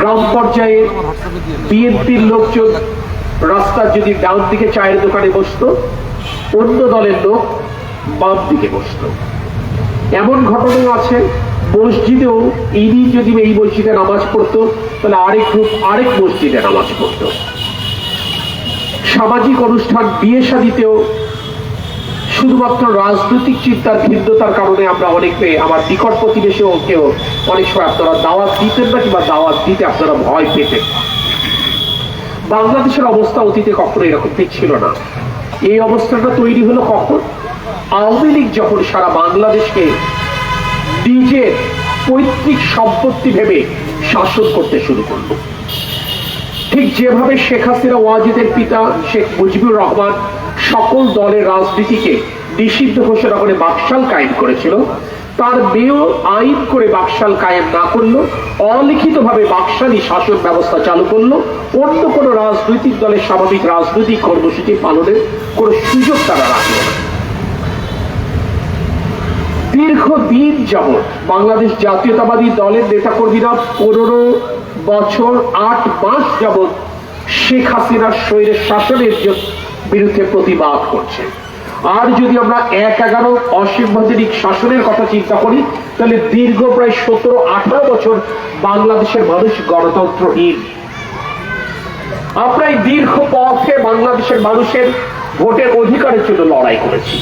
গ্রাম পর্যায়ে বিএনপির লোকজন রাস্তার যদি ডান দিকে চায়ের দোকানে বসতো, অন্য দলের লোক বাম দিকে বসতো। এমন ঘটনাও আছে, মসজিদেও ইনি যদি এই মসজিদে নামাজ পড়তো, তাহলে আরেক গ্রুপ আরেক মসজিদে নামাজ পড়তো। সামাজিক অনুষ্ঠান, বিয়ে শাদিতেও শুধুমাত্র রাজনৈতিক চিন্তার ভিন্নতার কারণে আমরা অনেকে আমার নিকট প্রতিবেশী কেউ অনেক সময় আপনারা দাওয়াত দিতেন না কিংবা দাওয়াত দিতে আপনারা ভয় পেতেন। বাংলাদেশের অবস্থা অতীতে কখনো এরকম ছিল না। এই অবস্থাটা তৈরি হলো কখন? আওয়ামী লীগ যখন সারা বাংলাদেশকে নিজের পৈতৃক সম্পত্তি ভেবে শাসন করতে শুরু করল। ঠিক যেভাবে শেখ হাসিনা, ওয়াজিদের পিতা শেখ মুজিবুর রহমান সকল দলের রাজনীতিকে নিষিদ্ধ ঘোষণা করে বাকশাল কায়েম করেছিল। তার মেয়েও আইন করে বাকশাল কায়েম না করল, অলিখিতভাবে বাকশালী শাসন ব্যবস্থা চালু করল। অন্য কোনো রাজনৈতিক দলের স্বাভাবিক রাজনৈতিক কর্মসূচি পালনের কোনো সুযোগ তারা রাখল না। দীর্ঘদিন যাবৎ বাংলাদেশ জাতীয়তাবাদী দলের নেতাকর্মীরা পনেরো বছর আট মাস যাবৎ শেখ হাসিনার শরীরের শাসনের জ- বিরুদ্ধে প্রতিবাদ করছে। আর যদি আমরা এক এগারো অসাংবিধানিক শাসনের কথা চিন্তা করি, তাহলে দীর্ঘ প্রায় সতেরো, আঠারো বছর বাংলাদেশের মানুষ গণতন্ত্রহীন আমরা এই দীর্ঘ পথে বাংলাদেশের মানুষের ভোটের অধিকারের জন্য লড়াই করেছি।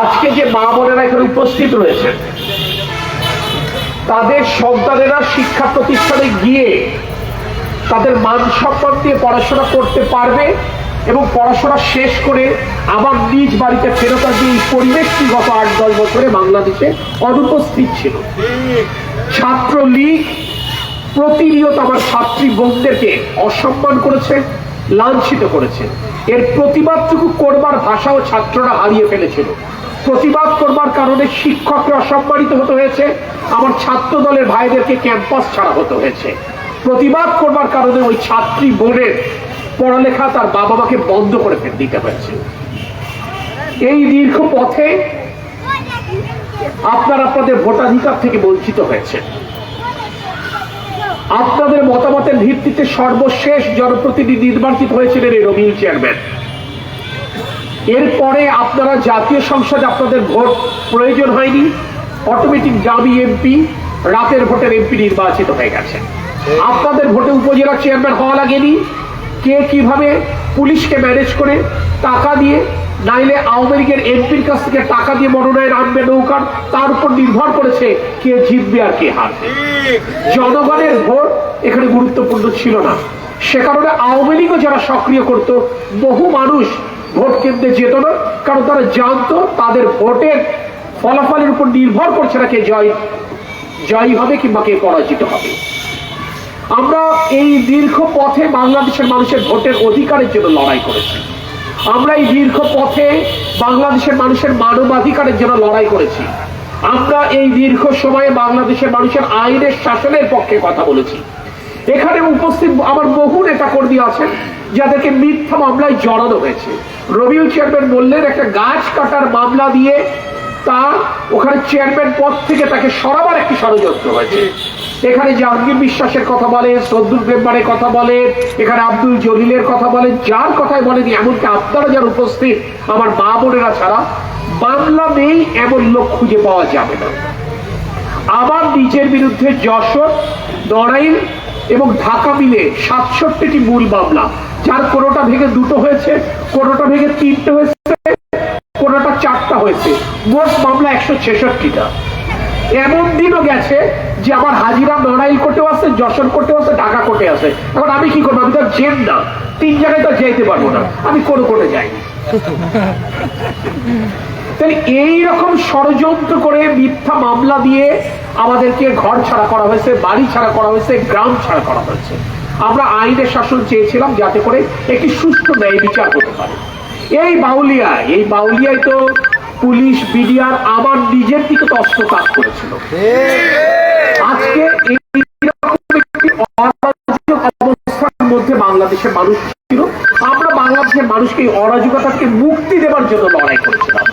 আজকে যে মা বোনেরা এখানে উপস্থিত রয়েছেন, তাদের সন্তানেরা শিক্ষা প্রতিষ্ঠানে গিয়ে তাদের মান সম্মান দিয়ে পড়াশোনা করতে পারবে এবং পড়াশোনা শেষ করে আবার নিজ বাড়িতে ফেরত আসবে। এই পরিবেশটি গত আট দশ বছরে বাংলাদেশে অনুপস্থিত ছিল। ছাত্র লীগ প্রতিনিয়ত আমার ছাত্রী বোনদেরকে অসম্মান করেছে, লাঞ্ছিত করেছে। এর প্রতিবাদটুকু করবার ভাষাও ছাত্ররা হারিয়ে ফেলেছিল। প্রতিবাদ করবার কারণে শিক্ষককে অসম্মানিত হতে হয়েছে আমার ছাত্র দলের ভাইদেরকে ক্যাম্পাস ছাড়া হতে হয়েছে। প্রতিবাদ করবার কারণে ওই ছাত্রী বোনের পড়ালেখা তার বাবা মাকে বন্ধ করে দিতে হয়েছে। এই দীর্ঘ পথে আপনারা আপনাদের ভোটাধিকার থেকে বঞ্চিত হয়েছেন। আপনাদের মতামতের ভিত্তিতে সর্বশেষ জনপ্রতিনিধি নির্বাচিত হয়েছিলেন এই রবিউল চেয়ারম্যান। এরপরে আপনারা জাতীয় সংসদে আপনাদের ভোট প্রয়োজন হয়নি। অটোমেটিক দাবি এমপি, রাতের ভোটের এমপি নির্বাচিত হয়ে গেছে আপনাদের ভোটে উপজেলা চেয়ারম্যান হওয়া লাগেনি। কে কীভাবে পুলিশকে ম্যানেজ করে টাকা দিয়ে, নাইলে আওয়ামী লীগের এমপির কাছ থেকে টাকা দিয়ে মনোনয়ন আনবে নৌকার তার উপর নির্ভর করেছে কে জিতবে আর কে হারবে। জনগণের ভোট এখানে গুরুত্বপূর্ণ ছিল না। সে কারণে আওয়ামী লীগও যারা সক্রিয় করত, বহু মানুষ ভোট কেন্দ্রে যেত না, কারণ তারা জানতো তাদের ভোটের ফলাফলের উপর নির্ভর করছে না কে জয়, জয়ী হবে কিংবা কে পরাজিত হবে। আমরা এই দীর্ঘ পথে বাংলাদেশের মানুষের ভোটের অধিকারের জন্য লড়াই করেছি। আমরা এই দীর্ঘ পথে বাংলাদেশের মানুষের মানবাধিকারের জন্য লড়াই করেছি। আমরা এই দীর্ঘ সময়ে বাংলাদেশের মানুষের আইনের শাসনের পক্ষে কথা বলেছি। এখানে উপস্থিত আমার বহু নেতা কর্মী আছেন, যাদেরকে মিথ্যা মামলায় জড়ানো হয়েছে। রবিউল চেয়ারম্যান বললেন, একটা গাছ কাটার মামলা দিয়ে তা ওখানে চেয়ারম্যান পদ থেকে তাকে সরাবার একটি ষড়যন্ত্র হয়েছে। এখানে জাহাঙ্গীর বিশ্বাসের কথা বলে সদ্দুল মেম্বারের কথা বলে, এখানে আব্দুল জলিলের কথা বলে, যার কথাই বলেনি, এমনকি আপনারা যারা উপস্থিত, আমার মা বোনেরা ছাড়া মামলা নেই এমন লোক খুঁজে পাওয়া যাবে না। আবার নিজের বিরুদ্ধে যশোর, নড়াইল এবং ঢাকা মিলে সাতষট্টিটি মূল মামলা, যার কোনোটা ভেঙে দুটো হয়েছে, কোনোটা ভেঙে তিনটে হয়েছে, কোনোটা চারটা হয়েছে, মোট মামলা একশো ছেষট্টিটা। এমন দিনও গেছে যে আমার হাজিরা নড়াইল কোর্টেও আছে, যশোর কোর্টেও আছে, ঢাকা কোর্টে আছে। এখন আমি কি করব? আমি তো জেন না। তিন জায়গায় তো যেতে পারব না। আমি কোনো কোর্টে যাই তাহলে এইরকম ষড়যন্ত্র করে মিথ্যা মামলা দিয়ে আমাদেরকে ঘর ছাড়া করা হয়েছে, বাড়ি ছাড়া করা হয়েছে, গ্রাম ছাড়া করা হয়েছে। আমরা আইনের শাসন চেয়েছিলাম যাতে করে একটি সুস্থ ন্যায় বিচার হতে পারে। এই বাউলিয়া এই বাউলিয়ায় তো পুলিশ, বিডিআর আমার নিজের দিকে তো অস্ত্র কাজ করেছিল। আজকে মধ্যে বাংলাদেশের মানুষ ছিল। আমরা বাংলাদেশের মানুষকে মুক্তি জন্য লড়াই করেছিলাম।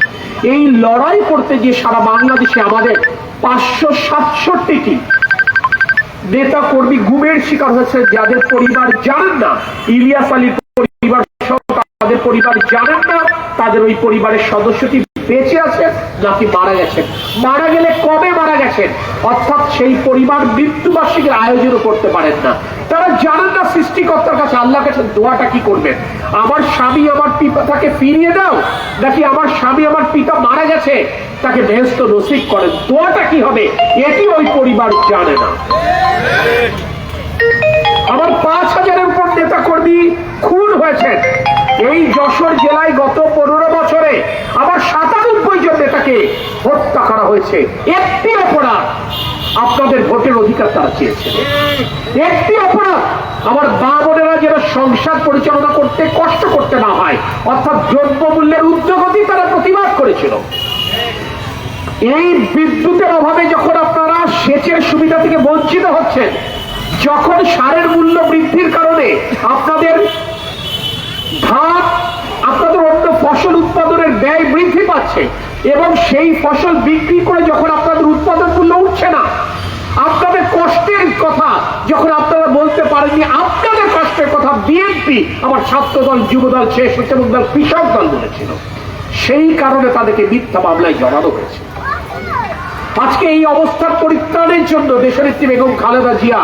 এই লড়াই করতে গিয়ে সারা বাংলাদেশে আমাদের পাঁচশো সাতষট্টিটি নেতা কর্মী গুমের শিকার হয়েছে, যাদের পরিবার জানেন না। ইলিয়াস আলীর পরিবার সহ তাদের পরিবার জানেন না, তাদের ওই পরিবারের সদস্যটি বেঁচে আছেন নাকি মারা গেছেন? মারা গেলে কবে মারা গেছেন? অর্থাৎ সেই পরিবার মৃত্যুবার্ষিকীর আয়োজনও করতে পারেন না। তারা জানেন না সৃষ্টিকর্তার কাছে আল্লাহ কাছে দোয়াটা কি করবেন। আমার স্বামী আমার পিতাকে ফিরিয়ে দাও, নাকি আমার স্বামী আমার পিতা মারা গেছে, তাকে বেহস্ত নসিব করেন। দোয়াটা কি হবে? এটি ওই পরিবার জানে না। আমার পাঁচ হাজারের উপর নেতা কর্মী খুন হয়েছেন। এই যশোর জেলায় গত পনেরো বছরে নেতাকে হত্যা করা হয়েছে। একটি অপরাধ আপনাদের ভোটের অধিকার তারা চেয়েছে। একটি অপরাধ আমার মা বোনেরা যেন সংসার পরিচালনা করতে কষ্ট করতে না হয়, অর্থাৎ দ্রব্যমূল্যের উদ্যোগতি তারা প্রতিবাদ করেছিল। এই বিদ্যুতের অভাবে যখন আপনারা সেচের সুবিধা থেকে বঞ্চিত হচ্ছেন, যখন সারের মূল্য বৃদ্ধির কারণে আপনাদের ধান আপনাদের অন্য ফসল উৎপাদনের ব্যয় বৃদ্ধি পাচ্ছে এবং সেই ফসল বিক্রি করে যখন আপনাদের উৎপাদন মূল্য উঠছে না, আপনাদের কষ্টের কথা যখন আপনারা বলতে পারেননি আপনাদের কষ্টের কথা বিএনপি, আমার ছাত্র দল, যুব দল স্বেচ্ছাসেবক দল কৃষক দল বলেছিল। সেই কারণে তাদেরকে মিথ্যা মামলায় জড়ানো হয়েছে। আজকে এই অবস্থার পরিত্রাণের জন্য দেশনেত্রী বেগম খালেদা জিয়া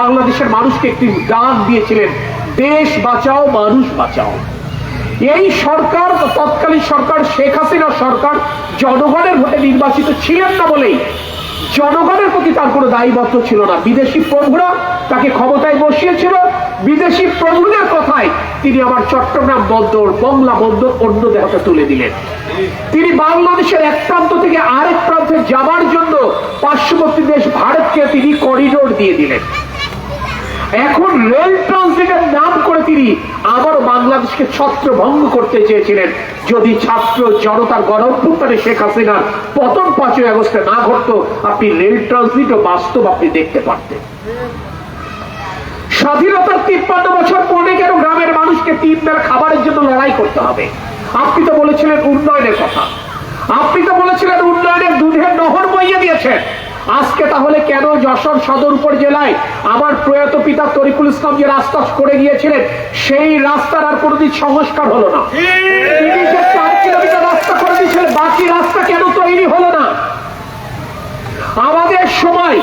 বাংলাদেশের মানুষকে একটি ডাক দিয়েছিলেন, দেশ বাঁচাও, মানুষ বাঁচাও। এই সরকার, তৎকালীন সরকার, শেখ হাসিনা সরকার জনগণের ভোটে নির্বাচিত ছিলেন না বলেই জনগণের প্রতি তার কোনো দায়বদ্ধ ছিল না। বিদেশি প্রভুরা তাকে ক্ষমতায় বসিয়েছিল। বিদেশি প্রভুদের কথায় তিনি আমার চট্টগ্রাম বন্দর, বংলা বন্দর অন্য দেহতে তুলে দিলেন। তিনি বাংলাদেশের এক প্রান্ত থেকে আরেক প্রান্তে যাবার জন্য পার্শ্ববর্তী দেশ ভারতকে তিনি করিডোর দিয়ে দিলেন। এখন রেল ট্রানজিটের নাম করে তিনি আবারও বাংলাদেশকে ছত্রভঙ্গ করতে চেয়েছিলেন। যদি ছাত্র জনতার গণঅভ্যুত্থানে শেখ হাসিনার পতন পাঁচই আগস্টে না ঘটতো, আপনি রেল ট্রানজিটও বাস্তব আপনি দেখতে পারতেন। স্বাধীনতার তিপ্পান্ন বছর পরে কেন গ্রামের মানুষকে তিন বেলা খাবারের জন্য লড়াই করতে হবে? আপনি তো বলেছিলেন উন্নয়নের কথা। আপনি তো বলেছিলেন উন্নয়নের দুধের নহর বইয়ে দিয়েছেন। আজকে তাহলে কেন যশোর সদর উপজেলায় আমার প্রয়াত পিতা তরিকুল ইসলাম যে রাস্তা করে গিয়েছিলেন, সেই রাস্তার আর কোনোদিন সংস্কার হলো না? রাস্তা করে দিয়েছিলেন বাকি রাস্তা কেন তৈরি হলো না? আমাদের সময়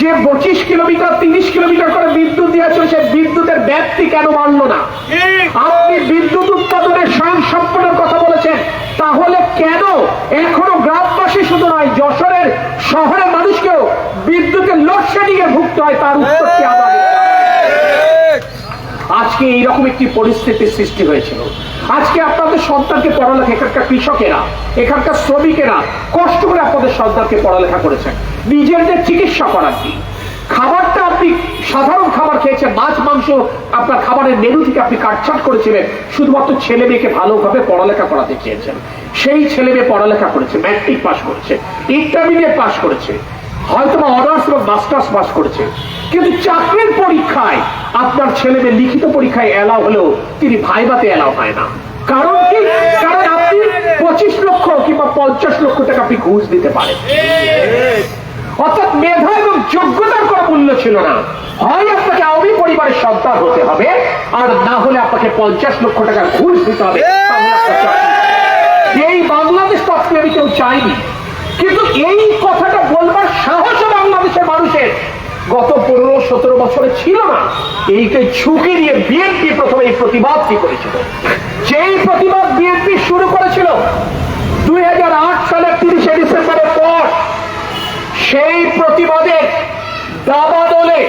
যে পঁচিশ কিলোমিটার, তিরিশ কিলোমিটার করে বিদ্যুৎ দিয়েছিল সে বিদ্যুতের ব্যাপ্তি কেন বাড়লো না? আপনি বিদ্যুৎ উৎপাদনের স্বয়ং সম্পূর্ণের কথা বলেছেন তাহলে কেন এখনও গ্রামবাসী শুধু নয়, যশোরের শহরের মানুষকেও বিদ্যুতের লোডশেডিং এ ভুগতে হয় তার উত্তরটি আমাদের? আজকে এইরকম একটি পরিস্থিতির সৃষ্টি হয়েছিল। আজকে আপনাদের সন্তানকে পড়ালেখা, এখানকার কৃষকেরা, এখানকার শ্রমিকেরা কষ্ট করে আপনাদের সন্তানকে পড়ালেখা করেছেন। নিজেদের চিকিৎসা করার কি খাবারটা আপনি সাধারণ খাবার খেয়েছেন, মাছ, মাংস, আপনার খাবারের মেনু থেকে আপনি কাটছাট করেছিলেন, শুধুমাত্র ছেলে মেয়েকে ভালোভাবে পড়ালেখা করাতে চেয়েছেন। সেই ছেলে মেয়ে পড়ালেখা করেছে ম্যাট্রিক পাস করেছে ইন্টারমিডিয়েট পাস করেছে হয়তো বা অনার্স এবং মাস্টার্স পাস করেছে। কিন্তু চাকরির পরীক্ষায় আপনার ছেলে মেয়ে লিখিত পরীক্ষায় এলাও হলেও তিনি ভাইবাতে এলাও হয় না। কারণ কি? কারণ আপনি পঁচিশ লক্ষ কিংবা পঞ্চাশ লক্ষ টাকা আপনি ঘুষ দিতে পারেন। অর্থাৎ মেধা এবং যোগ্যতার কোনো মূল্য ছিল না। হয় আপনাকে আওয়ামী পরিবারের সন্তান হতে হবে আর না হলে আপনাকে পঞ্চাশ লক্ষ টাকা ঘুষ দিতে হবে। এই! বাংলাদেশ তো আপনি আমি কেউ চাইনি। কিন্তু এই কথাটা বলবার সাহস বাংলাদেশের মানুষের গত পনেরো সতেরো বছরে ছিল না। এইটা ঝুঁকি নিয়ে বিএনপি প্রথমে এই প্রতিবাদটি করেছিল? যেই প্রতিবাদ বিএনপি শুরু করেছিল দুই সালের তিরিশে ডিসেম্বরের পর সেই প্রতিবাদের দাবা দলে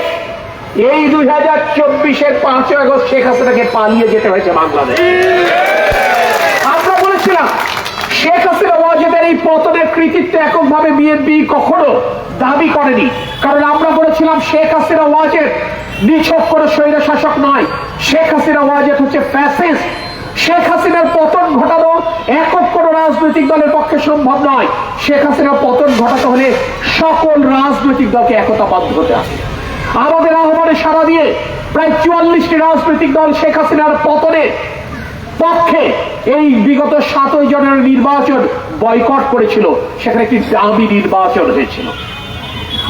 এই দুই হাজার চব্বিশের পাঁচই আগস্ট শেখ হাসিনাকে পালিয়ে যেতে হয়েছে বাংলাদেশ। আমরা বলেছিলাম, শেখ হাসিনা ওয়াজেদের এই পতনের কৃতিত্ব এককভাবে বিএনপি কখনো দাবি করেনি। কারণ আমরা বলেছিলাম, শেখ হাসিনা ওয়াজেদ নিছক কোনো স্বৈর শাসক নয়। শেখ হাসিনা ওয়াজেদ হচ্ছে ফ্যাসিস্ট শেখ হাসিনার পতন ঘটানো একক কোন রাজনৈতিক দলের পক্ষে সম্ভব নয়। শেখ হাসিনার পতন ঘটাতে হলে সকল রাজনৈতিক দলকে একতাবদ্ধ হতে হবে। আমাদের আহ্বানে সারা দিয়ে প্রায় চুয়াল্লিশটি রাজনৈতিক দল শেখ হাসিনার পতনে পক্ষে এই বিগত সাতই জনের নির্বাচন বয়কট করেছিল। সেখানে একটি দামি নির্বাচন হয়েছিল।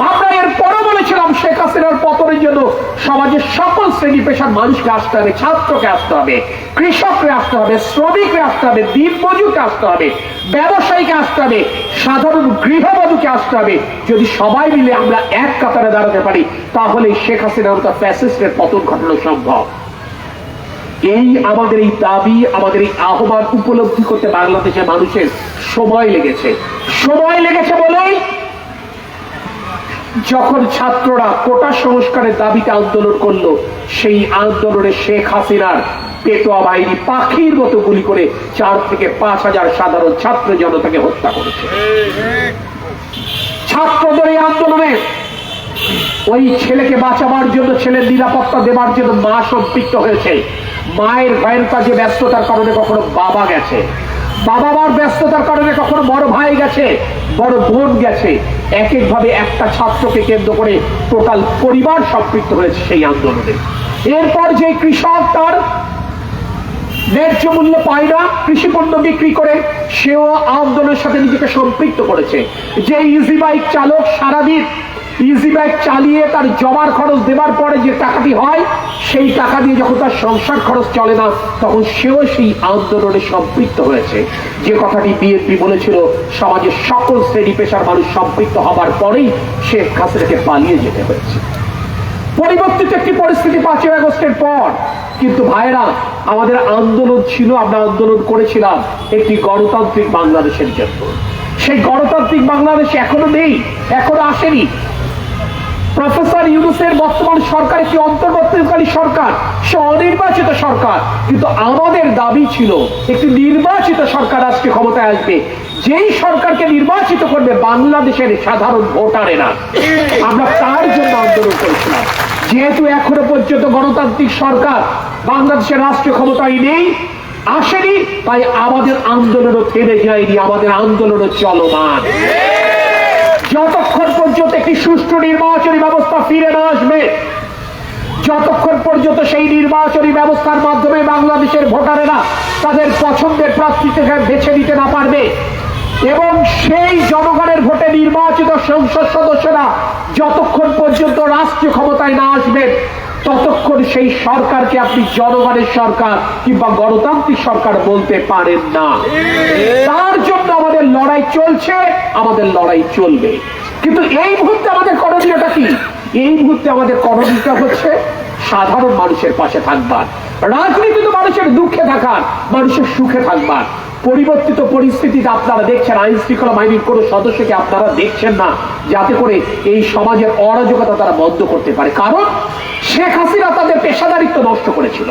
আমরা এর পরে বলেছিলাম শেখ হাসিনার পতনের জন্য সমাজের সকল শ্রেণি পেশার মানুষকে আসতে হবে, ছাত্রকে আসতে হবে, কৃষককে আসতে হবে, শ্রমিককে আসতে হবে মজুরকে আসতে হবে, ব্যবসায়ীকে আসতে হবে, সাধারণ গৃহবধূকে আসতে হবে। যদি সবাই মিলে আমরা এক কাতারে দাঁড়াতে পারি তাহলে শেখ হাসিনার মতো ফ্যাসিস্টের পতন ঘটানো সম্ভব। এই আমাদের এই দাবি, আমাদের এই আহ্বান উপলব্ধি করতে বাংলাদেশের মানুষের সময় লেগেছে। সময় লেগেছে বলেই যখন ছাত্ররা কোটা সংস্কারের দাবিতে আন্দোলন করল, সেই আন্দোলনে শেখ হাসিনার পেটোয়া বাহিনী পাখির মতো গুলি করে চার থেকে পাঁচ হাজার সাধারণ ছাত্র জনতাকে হত্যা করেছে। ছাত্রদের এই আন্দোলনে ওই ছেলেকে বাঁচাবার জন্য, ছেলের নিরাপত্তা দেবার জন্য মা সম্পৃক্ত হয়েছে। মায়ের ভয়ের কাজে ব্যস্ততার কারণে কখনো বাবা গেছে। বাবা মার ব্যস্ততার কারণে কখনো বড় ভাই গেছে, বড় বোন গেছে। এক একভাবে একটা ছাত্রকে কেন্দ্র করে টোটাল পরিবার সম্পৃক্ত হয়েছে সেই আন্দোলনে। এরপর যে কৃষক তার ন্যায্য মূল্য পায় না, কৃষি পণ্য বিক্রি করে, সেও আন্দোলনের সাথে নিজেকে সম্পৃক্ত করেছে। যে ইজি বাইক চালক সারাদিন ইজি বাইক চালিয়ে তার জমার খরচ দেবার পরে যে টাকাটি হয়, সেই টাকা দিয়ে যখন তার সংসার খরচ চলে না, তখন সেও সেই আন্দোলনে সম্পৃক্ত হয়েছে। যে কথাটি বিএনপি বলেছিল, সমাজের সকল শ্রেণি পেশার মানুষ সম্পৃক্ত হবার পরেই শেখ হাসিনাকে পালিয়ে যেতে হয়েছে। পরিবর্তিত একটি পরিস্থিতি পাঁচই আগস্টের পর, কিন্তু ভাইরা আমাদের আন্দোলন ছিল, আমরা আন্দোলন করেছিলাম একটি গণতান্ত্রিক বাংলাদেশের জন্য। সেই গণতান্ত্রিক বাংলাদেশ এখনও নেই, এখনও আসেনি। প্রফেসর ইউনুসের বর্তমান সরকার একটি অন্তর্বর্তীকালী সরকার। সে অনির্বাচিত সরকার। কিন্তু আমাদের দাবি ছিল, একটি নির্বাচিত সরকার আজকে ক্ষমতায় আসবে। যেই সরকারকে নির্বাচিত করবে বাংলাদেশের সাধারণ ভোটারেরা। আমরা তার জন্য আন্দোলন করেছিলাম। যেহেতু এখনও পর্যন্ত গণতান্ত্রিক সরকার বাংলাদেশের রাষ্ট্রীয় ক্ষমতায় নেই, আসেনি, তাই আমাদের আন্দোলনও থেমে যায়নি। আমাদের আন্দোলনও চলমান। যতক্ষণ পর্যন্ত একটি সুষ্ঠু নির্বাচনী ব্যবস্থা ফিরে না আসবে, যতক্ষণ পর্যন্ত সেই নির্বাচনী ব্যবস্থার মাধ্যমে বাংলাদেশের ভোটারেরা তাদের পছন্দের প্রার্থীকে বেছে নিতে না পারবে এবং সেই জনগণের ভোটে নির্বাচিত সংসদ সদস্যরা যতক্ষণ পর্যন্ত রাষ্ট্রীয় ক্ষমতায় না আসবেন ততক্ষণ সেই সরকারকে আপনি জনগণের সরকার কিংবা গণতান্ত্রিক সরকার বলতে পারেন না। তার জন্য আমাদের লড়াই চলছে, আমাদের লড়াই চলবে। কিন্তু এই মুহূর্তে আমাদের করণীয়টা কি? এই মুহূর্তে আমাদের করণীয়টা হচ্ছে সাধারণ মানুষের পাশে থাকবার, রাজনীতি তো মানুষের দুঃখে থাকার, মানুষের সুখে থাকবার। পরিবর্তিত পরিস্থিতিতে আপনারা দেখছেন আইন শৃঙ্খলা বাহিনীর কোনো সদস্যকে আপনারা দেখছেন না, যাতে করে এই সমাজের অরাজকতা তারা বন্ধ করতে পারে। কারণ শেখ হাসিনা তাদের পেশাদারিত্ব নষ্ট করেছিল।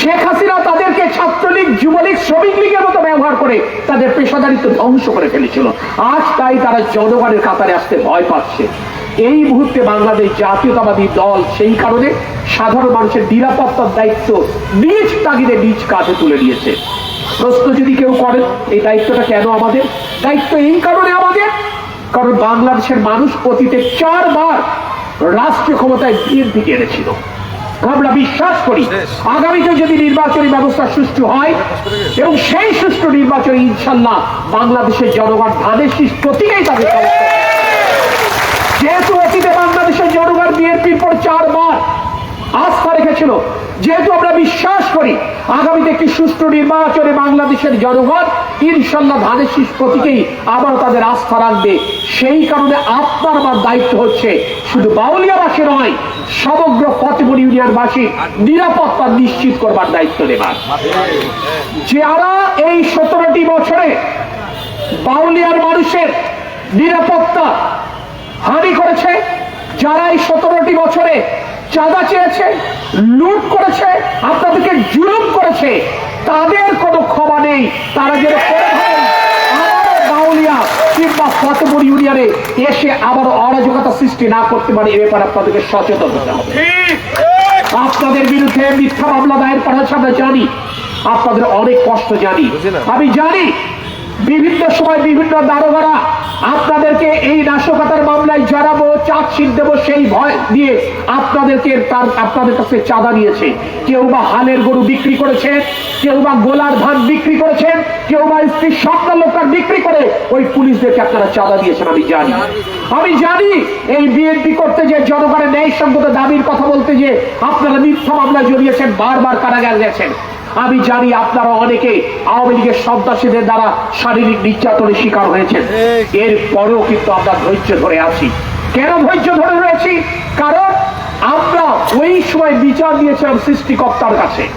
শেখ হাসিনা তাদেরকে ছাত্রলীগ, যুবলীগ, শ্রমিক লীগের মতো ব্যবহার করে তাদের পেশাদারিত্ব ধ্বংস করে ফেলেছিল। আজ তাই তারা জনগণের কাতারে আসতে ভয় পাচ্ছে। এই মুহূর্তে বাংলাদেশ জাতীয়তাবাদী দল সেই কারণে সাধারণ মানুষের নিরাপত্তার দায়িত্ব নিজ তাগিদে নিজ কাঁধে তুলে নিয়েছে। প্রশ্ন যদি কেউ করেন এই দায়িত্বটা কেন আমাদের? দায়িত্ব এই কারণে আমাদের কারণ বাংলাদেশের মানুষ অতীতে চারবার রাষ্ট্রীয় ক্ষমতায় বিএনপিকে এনেছিল। আমরা বিশ্বাস করি আগামীতে যদি নির্বাচনী ব্যবস্থা সুষ্ঠু হয় এবং সেই সুষ্ঠু নির্বাচনে ইনশাল্লাহ বাংলাদেশের জনগণ ধানের শীষ প্রতীকেই তাদের যেহেতু অতীতে বাংলাদেশের জনগণ বিএনপির পর চারবার আস্থা রেখেছিল। যেহেতু আমরা বিশ্বাস করি, আগামীতে একটি সুষ্ঠু নির্বাচনে বাংলাদেশের জনগণ ইনশাল্লাহ ধানের শীষ প্রতীকেই আবার তাদের আস্থা রাখবে। সেই কারণে আপনার আমার দায়িত্ব হচ্ছে শুধু বাউলিয়াবাসী নয়, সমগ্র ফতেপুর ইউনিয়নবাসী নিরাপত্তা নিশ্চিত করবার দায়িত্ব নেবার। যারা এই সতেরোটি বছরে বাউলিয়ার মানুষের নিরাপত্তা হানি করেছে, যারা এই সতেরোটি বছরে চাঁদা চেয়েছে, লুট করেছে, আপনাদেরকে জুলুম করেছে। তাদের কোনো ক্ষমা নেই। তারা যেন বাউলিয়া কিংবা ফতেপুর ইউনিয়নে এসে আবার অরাজকতা সৃষ্টি না করতে পারে, এ ব্যাপারে আপনাদেরকে সচেতন হতে হবে। আপনাদের বিরুদ্ধে মিথ্যা মামলা দায়ের করা হয়েছে আমরা জানি। আপনাদের অনেক কষ্ট জানি। আমি জানি বিভিন্ন সময় বিভিন্ন দারোগারা আপনাদেরকে এই নাশকতার মামলায় জড়াবো চার্জশিট দেবো সেই ভয় দিয়ে আপনাদেরকে তার, আপনাদের কাছে চাঁদা নিয়েছে। কেউ বা হালের গরু বিক্রি করেছে, কেউ বা গোলার ধান বিক্রি করেছেন কেউ বা স্ত্রীর স্বপ্ন লোকার বিক্রি করে, ওই পুলিশদেরকে আপনারা চাঁদা দিয়েছেন, আমি জানি। আমি জানি এই বিএনপি করতে যে জনগণের ন্যায় সঙ্গত দাবির কথা বলতে যে আপনারা মিথ্যা মামলায় জড়িয়েছেন, বারবার কারাগার গেছেন। আমি জানি আপনারা অনেকে আওয়ামী লীগের সন্ত্রাসীদের দ্বারা শারীরিক নির্যাতনের শিকার হয়েছেন। এর পরেও কিন্তু আমরা ধৈর্য ধরে আছি। কেন ধৈর্য ধরে রয়েছি? কারণ আমরা ওই সময় বিচার দিয়েছিলাম সৃষ্টিকর্তার কাছে।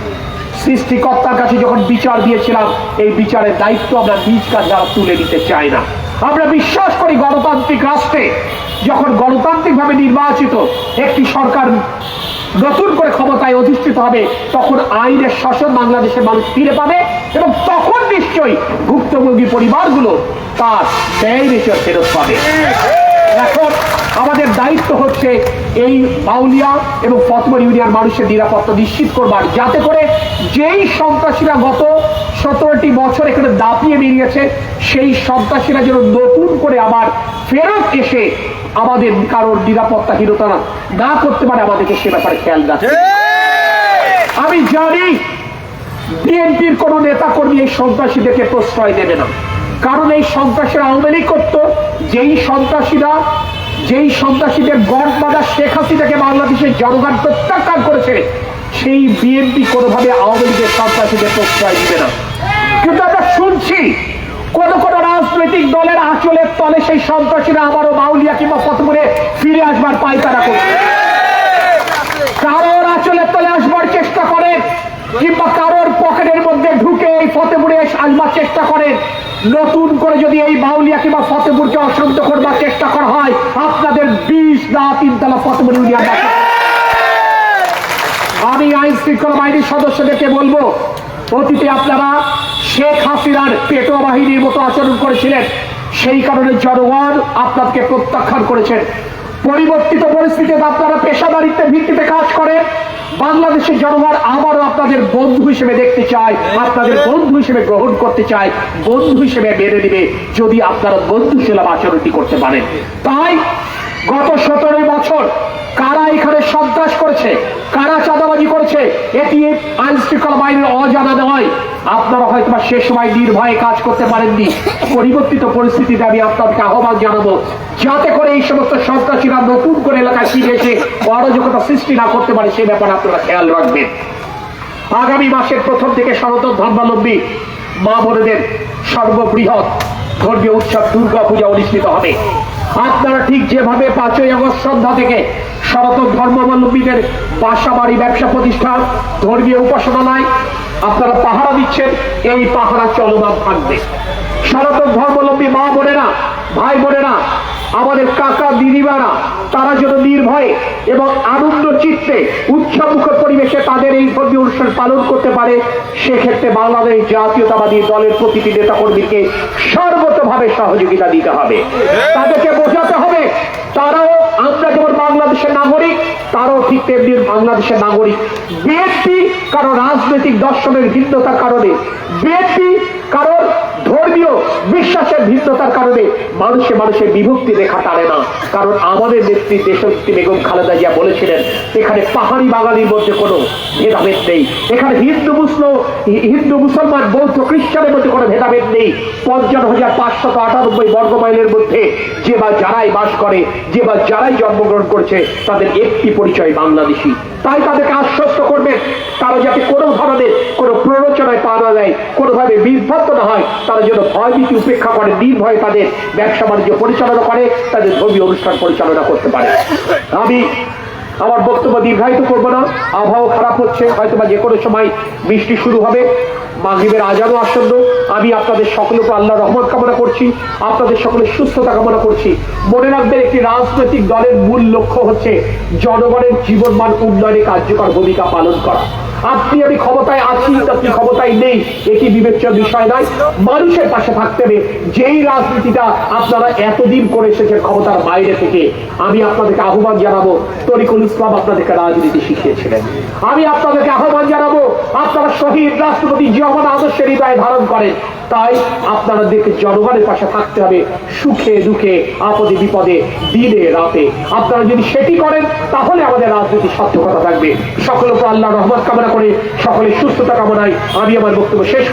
সৃষ্টিকর্তার কাছে যখন বিচার দিয়েছিলাম, এই বিচারের দায়িত্ব আমরা নিজ কাছে আর তুলে নিতে চাই না। আমরা বিশ্বাস করি গণতান্ত্রিক রাষ্ট্রে যখন গণতান্ত্রিকভাবে নির্বাচিত একটি সরকার নতুন করে ক্ষমতায় অধিষ্ঠিত হবে, তখন আইনের শাসন বাংলাদেশের মানুষ ফিরে পাবে এবং তখন নিশ্চয়ই ভুক্তভোগী পরিবারগুলো তার ব্যয় রেচর ফেরত পাবে। এখন আমাদের দায়িত্ব হচ্ছে এই বাউলিয়া এবং ফতমর ইউনিয়ন মানুষের নিরাপত্তা নিশ্চিত করবার, যাতে করে যেই সন্ত্রাসীরা গত সতেরোটি বছর এখানে দাপিয়ে বেরিয়েছে, সেই সন্ত্রাসীরা যেন নতুন করে আবার ফেরত এসে আমাদের কারোর নিরাপত্তাহীনতা না- না করতে পারে আমাদেরকে সে ব্যাপারে খেয়াল রাখতে। আমি জানি বিএনপির কোন নেতা কর্মী এই সন্ত্রাসীদেরকে প্রশ্রয় দেবে না। কারণ এই সন্ত্রাসীরা আওয়ামী লীগ করতো যেই সন্ত্রাসীরা যেই সন্ত্রাসীদের গড় বাঁধা শেখ হাসিনাকে বাংলাদেশের জনগণ প্রত্যাখ্যান করেছে সেই বিএনপি কোনোভাবে আওয়ামী লীগের সন্ত্রাসীদের প্রশ্রয় দিবে না। কিন্তু আমরা শুনছি কোন কোন রাজনৈতিক দলের আঁচলের তলে সেই সন্ত্রাসীরা আবারও বাউলিয়া কিংবা ফতমরে ফিরে আসবার পায়তারা করছে কারোর আঁচলের তলে আসবার চেষ্টা করেন কিংবা কারোর পকেটের মধ্যে ঢুকে এই ফতেপুরে আসবার চেষ্টা করেন নতুন করে যদি এই বাউলিয়া কিংবা ফতেপুরকে অশান্ত করবার চেষ্টা করা হয়, আপনাদের বিষ না তিনতলা ফতেপুর ইউনিয়ন। আমি আইন শৃঙ্খলা বাহিনীর সদস্যদেরকে বলব অতীতে আপনারা শেখ হাসিনার পেটোয়া বাহিনীর মতো আচরণ করেছিলেন। সেই কারণে জনগণ আপনাকে প্রত্যাখ্যান করেছেন। পরিবর্তিত পরিস্থিতিতে আপনারা পেশাদারিত্বের ভিত্তিতে কাজ করেন। বাংলাদেশের জনগণ আবারও আপনাদের বন্ধু হিসেবে দেখতে চায়, আপনাদের বন্ধু হিসেবে গ্রহণ করতে চায়, বন্ধু হিসেবে মেনে নেবে যদি আপনারা বন্ধু সুলভ আচরণটি করতে পারেন। তাই গত সতেরো বছর কারা এখানে সন্ত্রাস করেছে? কারা চাঁদাবাজি করেছে? এটি আইন শৃঙ্খলা বাহিনীর অজানা নয়। আপনারা হয়তো বা সে সময় নির্ভয়ে কাজ করতে পারেননি। পরিবর্তিত পরিস্থিতিতে আমি আপনাদেরকে আহ্বান জানাব, যাতে করে এই সমস্ত সন্ত্রাসীরা নতুন করে এলাকায় ফিরে এসে অরাজকতা সৃষ্টি না করতে পারে, সেই ব্যাপারে আপনারা খেয়াল রাখবেন। আগামী মাসের প্রথম থেকে সনাতন ধর্মাবলম্বী মা বোনেদের সর্ববৃহৎ ধর্মীয় উৎসব দুর্গা পূজা অনুষ্ঠিত হবে। আপনারা ঠিক যেভাবে পাঁচই আগস্ট সন্ধ্যা থেকে সনাতন ধর্মাবলম্বীদের বাসা বাড়ি ব্যবসা প্রতিষ্ঠান, ধর্মীয় উপাসনালয়, আপনারা পাহারা দিচ্ছেন, এই পাহারা চলমান থাকবে। সনাতন ধর্মাবলম্বী মা বোনেরা, ভাই বোনেরা, আমাদের কাকা, দিদিমারা, তারা যেন নির্ভয়ে এবং আনন্দ চিত্তে উৎসবমুখর পরিবেশে তাদের এই ধর্মীয় অনুষ্ঠান পালন করতে পারে, সেক্ষেত্রে বাংলাদেশ জাতীয়তাবাদী দলের প্রতিটি নেতাকর্মীকে সর্বতভাবে সহযোগিতা দিতে হবে। তাদেরকে বোঝাতে হবে, তারাও আমরা যেমন বাংলাদেশের নাগরিক, তারাও ঠিক তেমনি বাংলাদেশের নাগরিক। বিএনপি কারও রাজনৈতিক দর্শনের ভিন্নতার কারণে, বিএনপি কারোর ধর্মীয় বিশ্বাসের ভিন্নতার কারণে মানুষে মানুষের বিভক্তি রেখা টানে না। কারণ আমাদের নেত্রী দেশনেত্রী বেগম খালেদা জিয়া বলেছিলেন, এখানে পাহাড়ি বাঙালির মধ্যে কোনো ভেদাভেদ নেই। এখানে হিন্দু মুসলিম হিন্দু মুসলমান, বৌদ্ধ, খ্রিস্টানের মধ্যে কোনো ভেদাভেদ নেই। পঞ্চান্ন হাজার পাঁচশত আটানব্বই বর্গ মাইলের মধ্যে যে বা যারাই বাস করে, যে বা যারাই জন্মগ্রহণ করছে, তাদের একটি পরিচয় বাংলাদেশি। তাই তাদেরকে আশ্বস্ত করবেন, তারা যাতে কোনো ধরনের কোনো প্ররোচনায় পা না দেয় কোনোভাবে বিভ্রান্ত না হয় তারা যেন ভয়ভীতি উপেক্ষা করে নির্ভয়ে তাদের ব্যবসা বাণিজ্য পরিচালনা করে, তাদের ধর্মীয় অনুষ্ঠান পরিচালনা করতে পারে। আমি আমার বক্তব্য দীর্ঘায়িত করব না, আবহাওয়া খারাপ হচ্ছে হয়তো বা যে কোনো সময় বৃষ্টি শুরু হবে, মাগরিবের আজানও আসন্ন, আমি আপনাদের উপর আল্লাহ রহমত কামনা করছি, আপনাদের সকলের সুস্থতা কামনা করছি। মনে রাখবেন, একটি রাজনৈতিক দলের মূল লক্ষ্য হচ্ছে জনগণের জীবনমান উন্নয়নে কার্যকর ভূমিকা পালন করা। আপনি, আমি ক্ষমতায় আছি, আপনি ক্ষমতায় নেই এটি বিবেচ্য বিষয় নয়? মানুষের পাশে থাকতে হবে। যেই রাজনীতিটা আপনারা এতদিন করে এসেছেন ক্ষমতার বাইরে থেকে, আমি আপনাদেরকে আহ্বান জানাব, তরিকুল ইসলাম আপনাদেরকে রাজনীতি শিখিয়েছিলেন। আমি আপনাদেরকে আহ্বান জানাব, আপনারা শহীদ রাষ্ট্রপতি জিয়ামান আদর্শের হৃদয়ে ধারণ করেন। তাই আপনাদেরকে জনগণের পাশে থাকতে হবে, সুখে দুঃখে, আপদে বিপদে, দিনে রাতে। আপনারা যদি সেটি করেন, তাহলে আমাদের রাজনীতি সার্থকতা থাকবে। সকল উপর আল্লাহ রহমত কামনা করে সকলের সুস্থতা কামনায় আমি আমার বক্তব্য শেষ